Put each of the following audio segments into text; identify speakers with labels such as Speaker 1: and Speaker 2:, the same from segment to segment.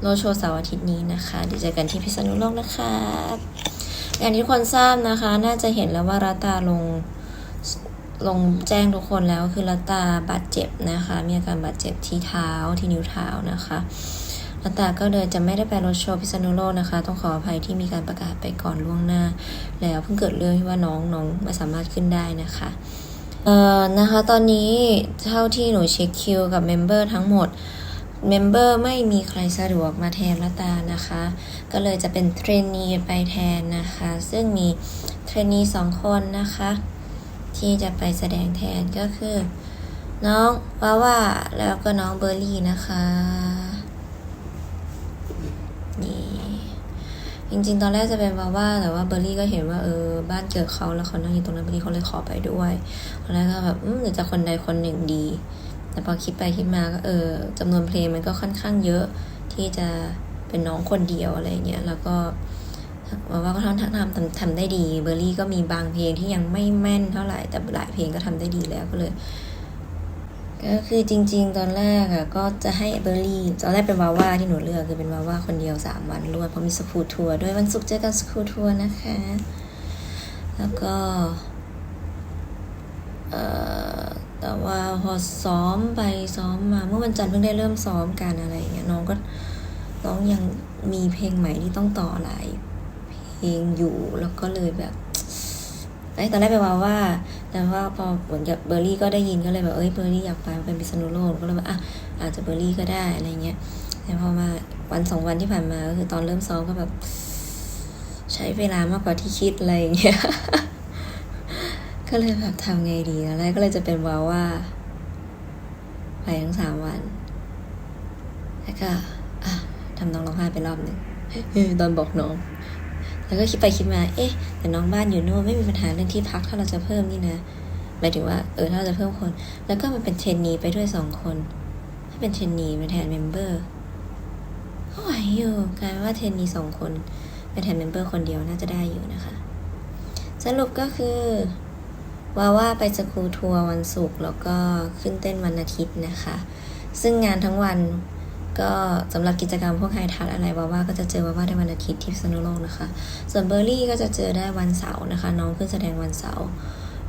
Speaker 1: โลโชว์เสาร์อาทิตย์นี้นะคะเดี๋ยวเจอกันที่พิษณุโลกนะคะอย่างที่ทุกคนทราบนะคะ น่าจะเห็นแล้วว่ารัตตาลงลงแจ้งทุกคนแล้วคือรัตตาบาดเจ็บนะคะ มีอาการบาดเจ็บที่เท้าที่นิ้วเท้านะคะรัตตาก็เลยจะไม่ได้ไปรถโชว์พิษณุโลกนะคะ ต้องขออภัยที่มีการประกาศไปก่อนล่วงหน้า แล้วเพิ่งเกิดเรื่องที่ว่าน้องน้องไม่สามารถขึ้นได้นะคะเอ่อนะคะตอนนี้เท่าที่หนูเช็คคิวกับเมมเบอร์ทั้งหมด เมมเบอร์ไม่มีใครสะดวกมาแทนละตานะคะ ก็เลยจะเป็นเทรนนีไปแทนนะคะ ซึ่งมีเทรนนีสองคนนะคะ ที่จะไปแสดงแทนก็คือ น้องว่าว่าแล้วก็น้องเบอร์รี่นะคะนี่จริงๆ ตอนแรกจะเป็นวาว่าแต่ว่าเบอร์รี่ก็เห็นว่าเออบ้านเกิดเขาแล้วเขานั่งอยู่ตรงนั้นเบอร์รี่เขาเลยขอไปด้วยตอนแรกก็แบบอืมหรือจะคนใดคนหนึ่งดี แต่พอคิดไปคิดมาก็เออจำนวนเพลงมันก็ค่อนข้างเยอะที่จะเป็นน้องคนเดียวอะไรเงี้ยแล้วก็ว่าว่าก็ทำทำทำทำได้ดีเบอร์รี่ก็มีบางเพลงที่ยังไม่แม่นเท่าไหร่แต่หลายเพลงก็ทำได้ดีแล้วก็เลย ก็คือจริง ๆ ตอนแรกอะก็จะให้เบอร์รี่ตอนแรกเป็นวาว่าที่หนูเลือกคือเป็นวาว่าคนเดียวสามวันรวดเพราะมีสกูทัวร์ด้วยวันศุกร์เจอกันสกูทัวร์นะคะ แล้วก็ เอ่อ แต่ว่าพอซ้อมไปซ้อมมาเมื่อวันจันทร์เพิ่งได้เริ่มซ้อมกันอะไรอย่างเงี้ยน้องก็น้องยังมีเพลงใหม่ที่ต้องต่อหลายเพลงอยู่แล้วก็เลยแบบไอ้ตอนแรกไปว่าว่า แต่ว่าพอเหมือนกับเบอร์รี่ก็ได้ยินก็เลยแบบเอ้ยเบอร์รี่อยากไปเป็นพิษณุโลกก็เลยว่าอะอาจจะเบอร์รี่ก็ได้อะไรเงี้ยแต่พอมาวันสองวันที่ผ่านมาก็คือตอนเริ่มซ้อมก็แบบ ใช้เวลามากกว่าที่คิดอะไรอย่างเงี้ย ก็เลยแบบทำไงดีตอนแรกก็เลยจะเป็นวาว่า ไปทั้งสามวัน แล้วก็ทำน้องร้องไห้ไปรอบหนึ่งตอนบอกน้อง แล้วก็คิดไปคิดมา เอ๊ะ แต่น้องบ้านอยู่นู่นไม่มีปัญหาเรื่องที่พักถ้าเราจะเพิ่มนี่นะหมายถึงว่าเออถ้าเราจะเพิ่มคน แล้วก็มันเป็นเทรนนีไปด้วยสองคนถ้เป็นเทรนนีมาแทนเมมเบอร์ก็ไหวอยู่กลายเป็นว่าเทรนนีสองคนไปแทนเมมเบอร์คนเดียวน่าจะได้อยู่นะคะ สรุปก็คือ ว่าว่าไปสกูทัวร์วันศุกร์แล้วก็ขึ้นเต้นวันอาทิตย์นะคะ ซึ่งงานทั้งวันก็สำหรับกิจกรรมพวกไฮทัชอะไรว่าว่าก็จะเจอว่าว่าได้วันอาทิตย์ที่พิษณุโลกนะคะ ส่วนเบอร์รี่ก็จะเจอได้วันเสาร์นะคะ น้องขึ้นแสดงวันเสาร์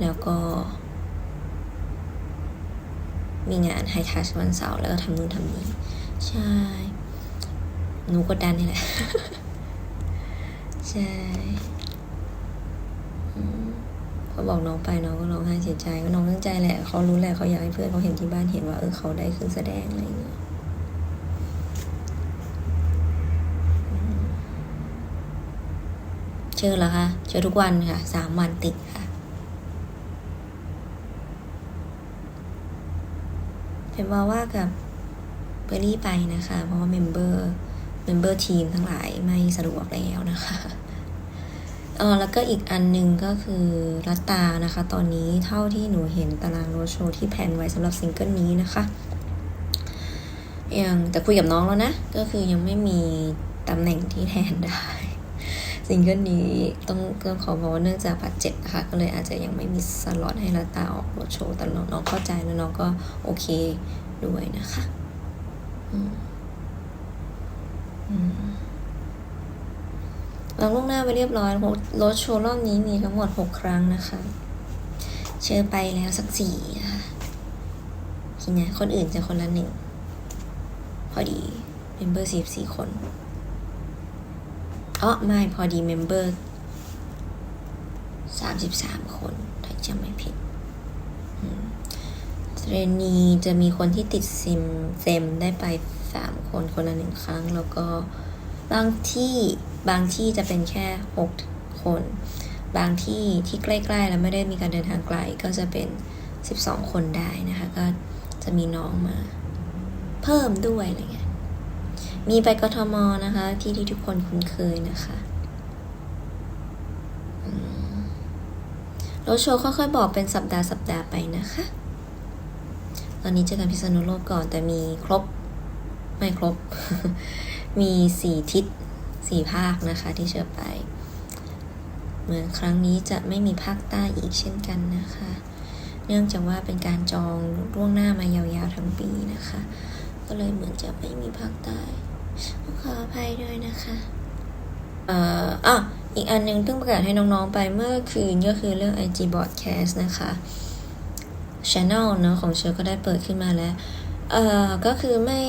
Speaker 1: แล้วก็ มีงานไฮทัชวันเสาร์แล้วก็ทำนู่นทำนี่ใช่หนูกดดันนี่แหละ ใช่ อืมพอบอกน้องไปน้องก็ร้องไห้เสียใจก็น้องตั้งใจแหละเขารู้แหละเขาอยากให้เพื่อนเขาเห็นที่บ้านเห็นว่าเออเขาได้ขึ้นแสดงอะไรอย่างเงี้ยเชื่อแล้วค่ะเชื่อทุกวันค่ะสามวันติดค่ะ เป็นว่าว่ากับเบอร์รี่ไปนะคะ เพราะว่าเมมเบอร์เมมเบอร์ทีมทั้งหลายไม่สะดวกแล้วนะคะ เออแล้วก็อีกอันหนึ่งก็คือรัตตานะคะ ตอนนี้เท่าที่หนูเห็นตารางโรโชว์ที่แพลนไว้สำหรับซิงเกิลนี้นะคะยังแต่คุยกับน้องแล้วนะ ก็คือยังไม่มีตำแหน่งที่แทนได้ซิงเกิลนี้ต้องก็ขอบอกว่าเนื่องจากบาดเจ็บนะคะก็เลยอาจจะยังไม่มีสล็อตให้รัตตาออกโรโชว์แต่น้องน้องเข้าใจแล้วน้องก็โอเคด้วยนะคะ อืมอืม เราล่วงหน้าไปเรียบร้อยรถโชว์รอบนี้มีทั้งหมดหกครั้งนะคะ เชิญไปแล้วสักสี่ค่ะทีนี้คนอื่นจะคนละหนึ่ง พอดีเมมเบอร์สี่สี่คนอ๋อไม่พอดีเมมเบอร์สามสิบสามคนถ้าจำไม่ผิดเทรนนีจะมีคนที่ติดซิมเซมได้ไปสามคนคนละหนึ่งครั้ง แล้วก็บางที่ บางที่จะเป็นแค่หกคน บางที่ที่ใกล้ๆ แล้วไม่ได้มีการเดินทางไกลก็จะเป็นสิบสองคนได้นะคะ ก็จะมีน้องมาเพิ่มด้วยอะไรเงี้ย มีไปกทมนะคะ ที่ที่ทุกคนคุ้นเคยนะคะรถโชว์ค่อยๆบอกเป็นสัปดาห์สัปดาห์ไปนะคะ ตอนนี้เจอกันพิษณุโลกก่อนแต่มีครบ ไม่ครบ มีสี่ทิศ สี่ภาคนะคะที่เชิญไป เหมือนครั้งนี้จะไม่มีภาคใต้อีกเช่นกันนะคะ เนื่องจากว่าเป็นการจองล่วงหน้ามายาวๆทั้งปีนะคะ ก็เลยเหมือนจะไม่มีภาคใต้โอเคภัยด้วยนะคะเอ่ออะอีกอันหนึงเพิ่งประกาศให้น้องๆไปเมื่อคืนก็คือเรื่อง IG Broadcast นะคะ Channel เนอะของเชอก็ได้เปิดขึ้นมาแล้ว เอ่อ ก็คือไม่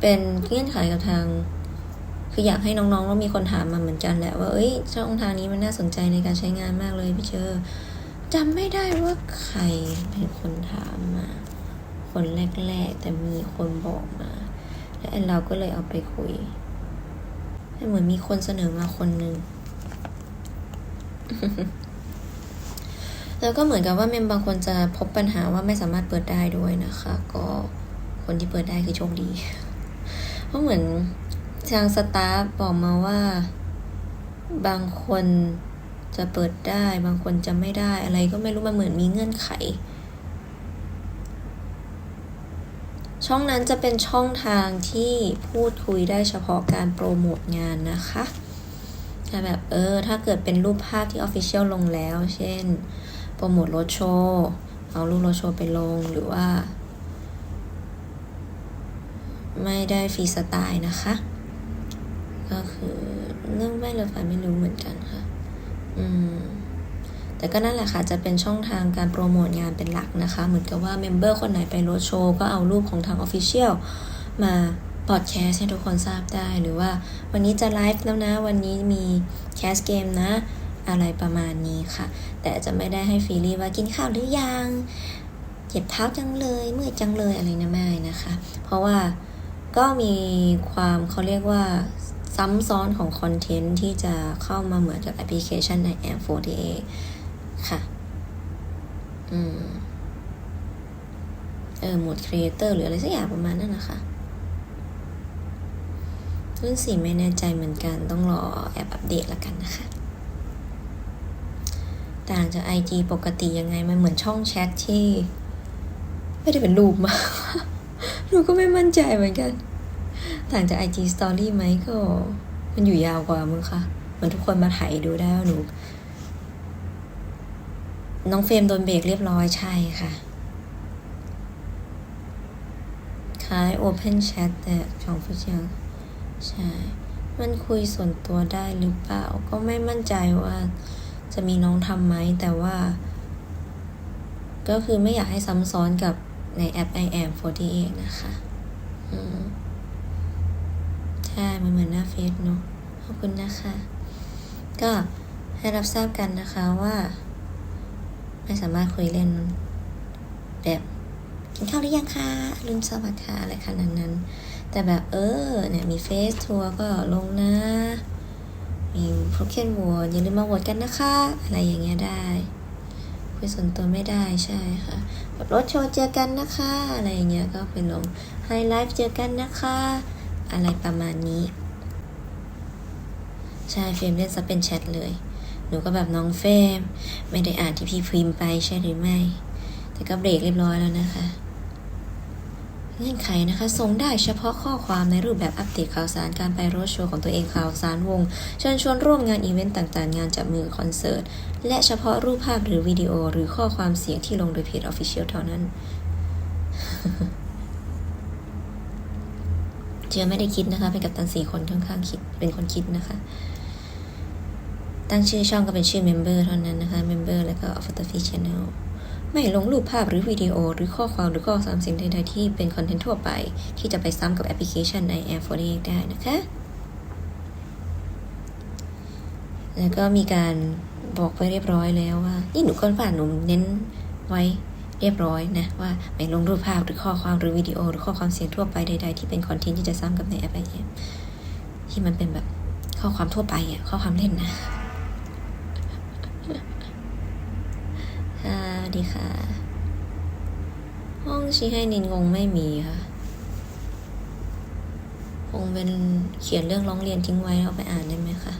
Speaker 1: เป็นเงื่อนไขกับทาง คืออยากให้น้องๆว่ามีคนถามมาเหมือนกันแหละว่า เอ้ย ช่องทางนี้มันน่าสนใจในการใช้งานมากเลยพี่เชอร์จำไม่ได้ว่าใครเป็นคนถามมา คนแรกๆ แต่มีคนบอกมา และเราก็เลยเอาไปคุยเหมือนมีคนเสนอมาคนหนึ่งแล้วก็เหมือนกับว่าเมมบางคนจะพบปัญหาว่าไม่สามารถเปิดได้ด้วยนะคะ ก็คนที่เปิดได้คือโชคดี เพราะเหมือน ทางสตาฟบอกมาว่า บางคนจะเปิดได้ บางคนจะไม่ได้อะไรก็ไม่รู้มันเหมือนมีเงื่อนไข ช่องนั้นจะเป็นช่องทางที่พูดคุยได้เฉพาะการโปรโมทงานนะคะแต่แบบเออ ถ้าเกิดเป็นรูปภาพที่ Official ลงแล้ว เช่น โปรโมทรถโชว์เอารูปรถโชว์ไปลงหรือว่า ไม่ได้ฟรีสไตล์นะคะ ก็คือ เรื่องไม่เลยฝ่ายไม่รู้เหมือนกันค่ะ อืม แต่ก็นั่นแหละค่ะ จะเป็นช่องทางการโปรโมทงานเป็นหลักนะคะ เหมือนกับว่าเมมเบอร์คนไหนไปรถโชว์ก็เอารูปของทาง Official มาพอดแคสให้ทุกคนทราบได้หรือว่าวันนี้จะไลฟ์แล้วนะ วันนี้มีแคสเกมนะ อะไรประมาณนี้ค่ะ แต่จะไม่ได้ให้ฟีลี่ว่ากินข้าวหรือยังเจ็บเท้าจังเลยเมื่อยจังเลยอะไรนะไม่นะคะ เพราะว่าก็มีความเขาเรียกว่า ซ้ำซ้อนของคอนเทนต์ที่จะเข้ามาเหมือนกับแอปพลิเคชันใน Air 48 ค่ะ อืม เออโหมดครีเอเตอร์หรืออะไรสักอย่างประมาณนั้นนะคะรุ่นสี่ไม่แน่ใจเหมือนกันต้องรอแอปอัปเดตแล้วกันนะคะ ต่างจาก IG ปกติยังไง มันเหมือนช่องแชทที่ ไม่ได้เป็นรูปมาหนูก็ไม่มั่นใจเหมือนกัน ต่างจาก IG Story ไหมก็ มันอยู่ยาวกว่ามึงค่ะเหมือนทุกคนมาไถดูได้ว่าหนู น้องเฟรมโดนเบรกเรียบร้อยใช่ค่ะคล้าย Open Chat แต่ของผู้เชี่ยวใช่ มันคุยส่วนตัวได้หรือเปล่า ก็ไม่มั่นใจว่าจะมีน้องทำไหม แต่ว่า ก็คือไม่อยากให้ซ้ำซ้อนกับในแอป i am 48นะคะ อืม ใช่มันเหมือนหน้าเฟซเนอะขอบคุณนะคะ ก็ให้รับทราบกันนะคะว่า ไม่สามารถคุยเล่น แบบกินข้าวหรือยังคะลืมสวัสดีค่ะอะไรขนาดนั้น แต่แบบเออเนี่ยมีเฟซทัวร์ก็ลงนะมีโปรเคนโหวตอย่าลืมมาโหวตกันนะคะ อะไรอย่างเงี้ยได้คุยส่วนตัวไม่ได้ใช่ค่ะแบบรถโชว์เจอกันนะคะ อะไรอย่างเงี้ยก็ไปลงไฮไลฟ์เจอกันนะคะ อะไรประมาณนี้ ใช่เฟรมเล่นซะเป็นแชทเลย หนูก็แบบน้องเฟรมไม่ได้อ่านที่พี่พิมพ์ไปใช่หรือไม่ แต่ก็เบรกเรียบร้อยแล้วนะคะเงื่อนไขนะคะส่งได้เฉพาะข้อความในรูปแบบอัปเดตข่าวสารการไปรถโชว์ของตัวเองข่าวสารวงเชิญชวนร่วมงานอีเวนต์ต่างๆ งานจับมือคอนเสิร์ต และเฉพาะรูปภาพหรือวิดีโอหรือข้อความเสียงที่ลงโดยเพจ Official เท่านั้น เชื่อไม่ได้คิดนะคะเป็นกับตันสี่คนข้างๆคิดเป็นคนคิดนะคะ ตั้งชื่อช่องก็เป็นชื่อเมมเบอร์เท่านั้นนะคะเมมเบอร์แล้วก็ Photography Channel ไม่ลงรูปภาพหรือวิดีโอ หรือข้อความหรือข้อความสิ่งใดๆที่เป็นคอนเทนต์ทั่วไป ที่จะไปซ้ำกับแอปพลิเคชันใน Air 48ได้นะคะ แล้วก็มีการบอกไว้เรียบร้อยแล้วว่า นี่หนูคนผ่านหนูเน้นไว้ เรียบร้อยนะว่าไม่ลงรูปภาพหรือข้อความหรือวิดีโอ หรือข้อความเสียงทั่วไปใด ๆ ที่เป็นคอนเทนต์ที่จะซ้ำกับในแอปไอเที่มันเป็นแบบข้อความทั่วไปอะข้อความเล่นนะค่ะสวัสดีค่ะ ห้องชี้ให้นินงงไม่มีค่ะคงเป็นเขียนเรื่องร้องเรียนทิ้งไว้เอาไปอ่านได้ไหมคะ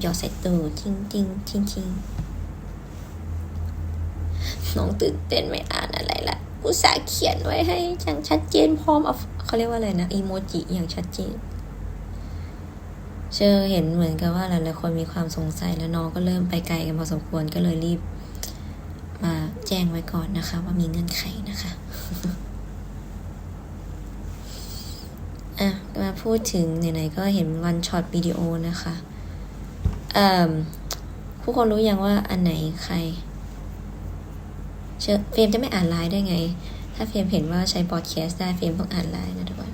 Speaker 1: หยอดใส่ตู้ทิ้งทิ้งทิ้งทิ้ง น้องตื่นเต้นไม่อ่านอะไรละอุตส่าห์เขียนไว้ให้อย่างชัดเจนพร้อมเอาเขาเรียกว่าอะไรนะอีโมจิอย่างชัดเจน เชอเห็นเหมือนกับว่าหลายๆคนมีความสงสัยแล้วน้องก็เริ่มไปไกลกันพอสมควรก็เลยรีบ มาแจ้งไว้ก่อนนะคะ ว่ามีเงื่อนไขนะคะอะมาพูดถึงไหนๆก็เห็นวันช็อตวิดีโอนะคะเอ่อผู้คนรู้ยังว่าอันไหนใคร เฟรมจะไม่อ่านไลน์ได้ไง ถ้าเฟรมเห็นว่าใช้บอดแคสต์ได้เฟรมต้องอ่านไลน์นะทุกคน